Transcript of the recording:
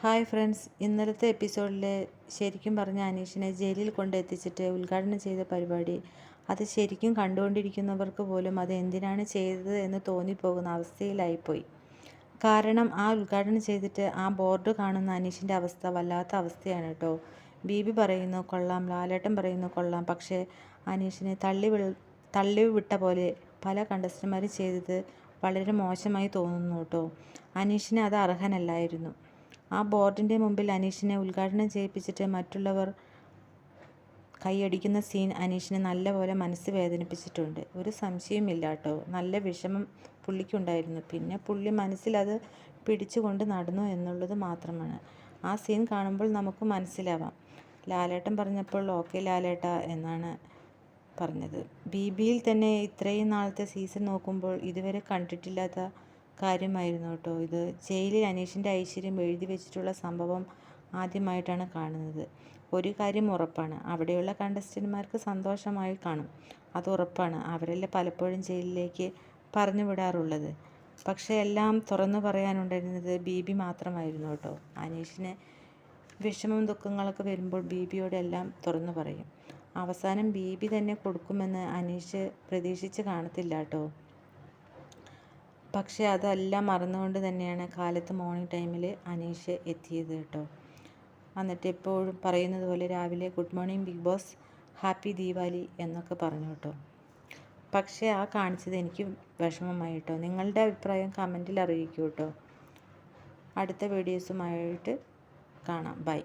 Hi friends. ഇന്നലത്തെ എപ്പിസോഡിൽ ശരിക്കും പറഞ്ഞ അനീഷിനെ ജയിലിൽ കൊണ്ടെത്തിച്ചിട്ട് ഉദ്ഘാടനം ചെയ്ത പരിപാടി അത് ശരിക്കും കണ്ടുകൊണ്ടിരിക്കുന്നവർക്ക് പോലും അത് എന്തിനാണ് ചെയ്തത് എന്ന് തോന്നിപ്പോകുന്ന അവസ്ഥയിലായിപ്പോയി. കാരണം ആ ഉദ്ഘാടനം ചെയ്തിട്ട് ആ ബോർഡ് കാണുന്ന അനീഷിന്റെ അവസ്ഥ വല്ലാത്ത അവസ്ഥയാണ് കേട്ടോ. ബീബി പറയുന്നു കൊള്ളാം. ലാലേട്ടൻ പറയുന്നു കൊള്ളാം. പക്ഷേ അനീഷിനെ തള്ളി തള്ളി വിട്ട പോലെ പല കണ്ടസ്റ്റന്മാരും ചെയ്തത് വളരെ മോശമായി തോന്നുന്നു കേട്ടോ. അനീഷിന് അത് അർഹനല്ലായിരുന്നു. ആ ബോർഡിന്റെ മുമ്പിൽ അനീഷിനെ ഉദ്ഘാടനം ചെയ്യിപ്പിച്ചിട്ട് മറ്റുള്ളവർ കൈയടിക്കുന്ന സീൻ അനീഷിനെ നല്ലപോലെ മനസ്സ് വേദനിപ്പിച്ചിട്ടുണ്ട്. ഒരു സംശയമില്ല കേട്ടോ നല്ല വിഷമം പുള്ളിക്കുണ്ടായിരുന്നു. പിന്നെ പുള്ളി മനസ്സിലത് പിടിച്ചുകൊണ്ട് നടന്നു എന്നുള്ളത് മാത്രമാണ്. ആ സീൻ കാണുമ്പോൾ നമുക്ക് മനസ്സിലാവാം. ലാലേട്ടൻ പറഞ്ഞപ്പോൾ ഓക്കെ ലാലേട്ട എന്നാണ് പറഞ്ഞത്. ബി ബിയിൽ തന്നെ ഇത്രയും നാളത്തെ സീസൺ നോക്കുമ്പോൾ ഇതുവരെ കണ്ടിട്ടില്ലാത്ത കാര്യമായിരുന്നു കേട്ടോ ഇത്. ജയിലിൽ അനീഷിന്റെ ഐശ്വര്യം എഴുതി വെച്ചിട്ടുള്ള സംഭവം ആദ്യമായിട്ടാണ് കാണുന്നത്. ഒരു കാര്യം ഉറപ്പാണ്. അവിടെയുള്ള കണ്ടസ്റ്റന്മാർക്ക് സന്തോഷമായി കാണും. അത് ഉറപ്പാണ്. അവരല്ലേ പലപ്പോഴും ജയിലിലേക്ക് പറഞ്ഞു വിടാറുള്ളത്. പക്ഷേ എല്ലാം തുറന്നു പറയാനുണ്ടായിരുന്നത് ബി മാത്രമായിരുന്നു കേട്ടോ. അനീഷിന് വിഷമവും ദുഃഖങ്ങളൊക്കെ വരുമ്പോൾ ബീബിയോട് എല്ലാം തുറന്നു പറയും. അവസാനം ബീബി തന്നെ കൊടുക്കുമെന്ന് അനീഷ് പ്രതീക്ഷിച്ച് കാണത്തില്ല കേട്ടോ. പക്ഷേ അതെല്ലാം മറന്നുകൊണ്ട് തന്നെയാണ് കാലത്ത് മോർണിംഗ് ടൈമിൽ അനീഷ് എത്തിയത് കേട്ടോ. എന്നിട്ട് എപ്പോഴും പറയുന്നത് പോലെ രാവിലെ good morning big boss happy Deepavali എന്നൊക്കെ പറഞ്ഞു കേട്ടോ. പക്ഷേ ആ കാണിച്ചത് എനിക്ക് വിഷമമായി കേട്ടോ. നിങ്ങളുടെ അഭിപ്രായം കമന്റിൽ അറിയിക്കൂ കേട്ടോ. അടുത്ത വീഡിയോസുമായിട്ട് കാണാം. ബൈ